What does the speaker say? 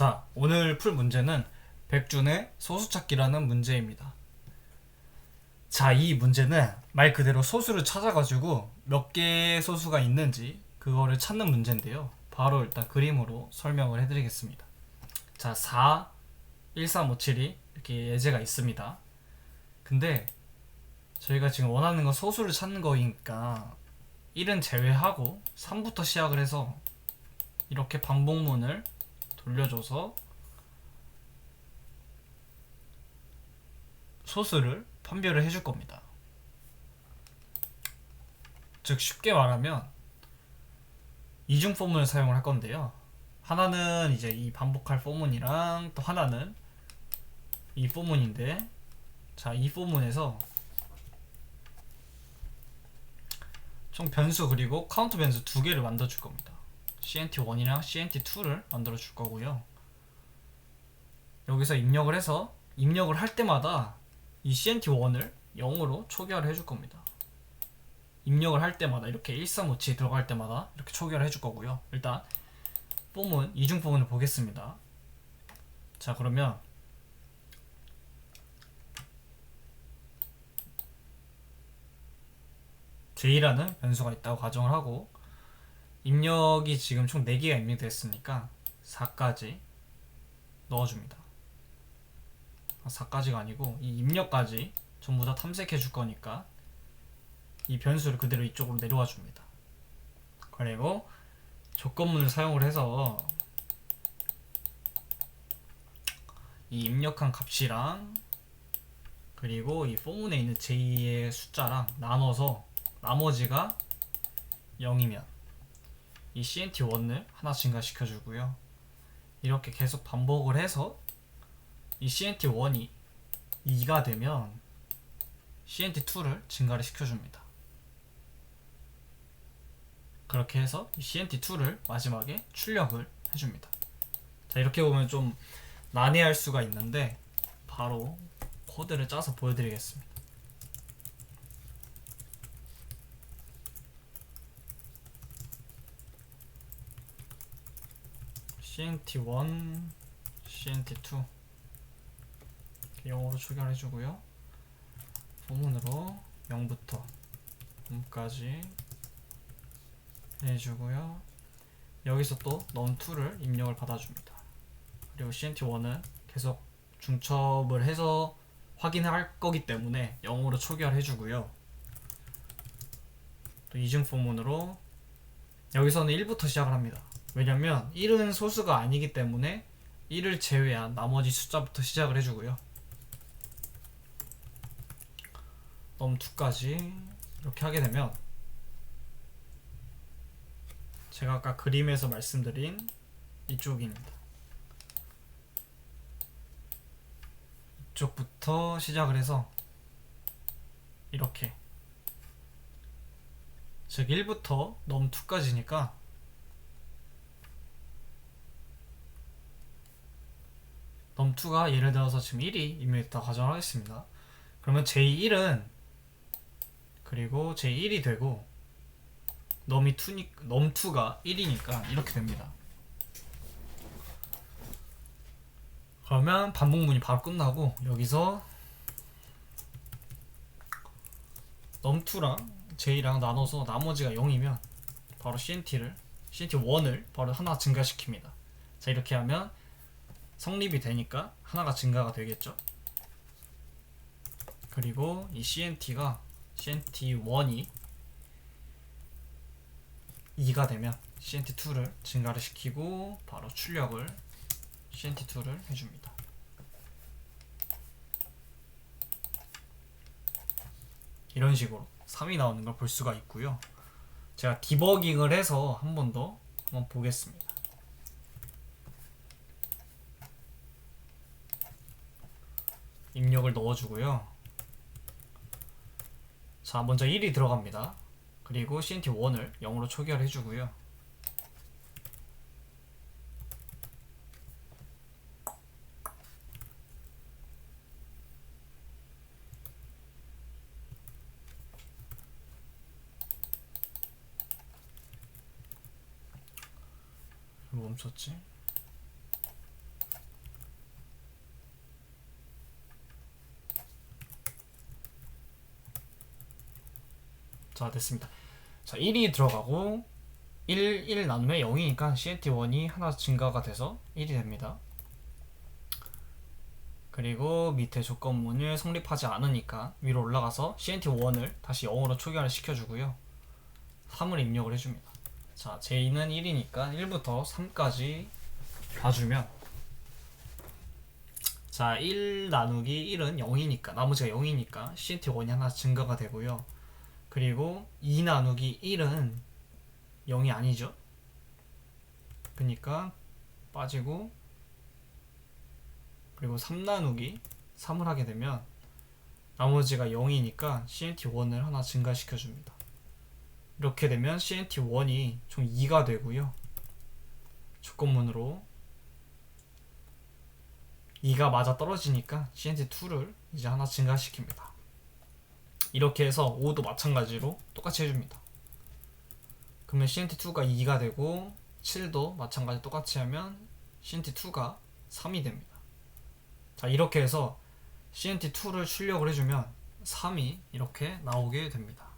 자, 오늘 풀 문제는 백준의 소수 찾기라는 문제입니다. 자, 이 문제는 말 그대로 소수를 찾아가지고 몇 개의 소수가 있는지 그거를 찾는 문제인데요. 바로 일단 그림으로 설명을 해드리겠습니다. 자, 4, 1, 3, 5, 7이 이렇게 예제가 있습니다. 근데 저희가 지금 원하는 건 소수를 찾는 거니까 1은 제외하고 3부터 시작을 해서 이렇게 반복문을 돌려줘서 소수를 판별을 해줄 겁니다. 즉 쉽게 말하면 이중 포문을 사용을 할 건데요. 하나는 이제 이 반복할 포문이랑 또 하나는 이 포문인데 자, 이 포문에서 총 변수 그리고 카운트 변수 두 개를 만들어 줄 겁니다. CNT1이랑 CNT2를 만들어 줄 거고요. 여기서 입력을 해서 입력을 할 때마다 이 CNT1을 0으로 초기화를 해줄 겁니다. 입력을 할 때마다 이렇게 1357 들어갈 때마다 이렇게 초기화를 해줄 거고요. 일단 폼은 이중 폼을 보겠습니다. 자 그러면 J라는 변수가 있다고 가정을 하고 입력이 지금 총 4개가 입력됐으니까 4까지 넣어줍니다. 4까지가 아니고 이 입력까지 전부 다 탐색해 줄 거니까 이 변수를 그대로 이쪽으로 내려와 줍니다. 그리고 조건문을 사용을 해서 이 입력한 값이랑 그리고 이 포문에 있는 j의 숫자랑 나눠서 나머지가 0이면 이 CNT1을 하나 증가시켜 주고요. 이렇게 계속 반복을 해서 이 CNT1이 2가 되면 CNT2를 증가를 시켜줍니다. 그렇게 해서 이 CNT2를 마지막에 출력을 해줍니다. 자 이렇게 보면 좀 난해할 수가 있는데 바로 코드를 짜서 보여드리겠습니다. CNT1, CNT2 영어로 추결해 주고요. 포문으로 0부터 0까지 해주고요. 여기서 또 num2를 입력을 받아줍니다. 그리고 CNT1은 계속 중첩을 해서 확인할 거기 때문에 0으로 초기화를 해주고요. 또 이중 포문으로 여기서는 1부터 시작을 합니다. 왜냐면 1은 소수가 아니기 때문에 1을 제외한 나머지 숫자부터 시작을 해주고요. num2까지 이렇게 하게 되면 제가 아까 그림에서 말씀드린 이쪽입니다. 이쪽부터 시작을 해서 이렇게 즉 1부터 num2까지니까 num2가 예를 들어서 지금 1이 입력했다 가정하겠습니다. 그러면 j1은 그리고 j1이 되고 넘이 2니, 넘2가 1이니까 이렇게 됩니다. 그러면 반복문이 바로 끝나고 여기서 넘2랑 j랑 나눠서 나머지가 0이면 바로 CNT를 CNT1을 바로 하나 증가시킵니다. 자 이렇게 하면 성립이 되니까 하나가 증가가 되겠죠. 그리고 이 CNT가 CNT1이 2가 되면 CNT2를 증가를 시키고 바로 출력을 CNT2를 해줍니다. 이런 식으로 3이 나오는 걸 볼 수가 있고요. 제가 디버깅을 해서 한 번 더 한번 보겠습니다. 입력을 넣어주고요. 자, 먼저 1이 들어갑니다. 그리고 CNT1을 0으로 초기화를 해주고요. 멈췄지? 자 됐습니다. 자 1이 들어가고 1, 1 나누면 0이니까 CNT1이 하나 증가가 돼서 1이 됩니다. 그리고 밑에 조건문을 성립하지 않으니까 위로 올라가서 CNT1을 다시 0으로 초기화를 시켜주고요. 3을 입력을 해줍니다. 자, J는 1이니까 1부터 3까지 봐주면 자, 1 나누기 1은 0이니까 나머지가 0이니까 CNT1이 하나 증가가 되고요. 그리고 2 나누기 1은 0이 아니죠. 그러니까 빠지고 그리고 3 나누기 3을 하게 되면 나머지가 0이니까 CNT1을 하나 증가시켜 줍니다. 이렇게 되면 CNT1이 총 2가 되고요. 조건문으로 2가 맞아 떨어지니까 CNT2를 이제 하나 증가시킵니다. 이렇게 해서 5도 마찬가지로 똑같이 해줍니다. 그러면 CNT2가 2가 되고 7도 마찬가지 똑같이 하면 CNT2가 3이 됩니다. 자 이렇게 해서 CNT2를 출력을 해주면 3이 이렇게 나오게 됩니다.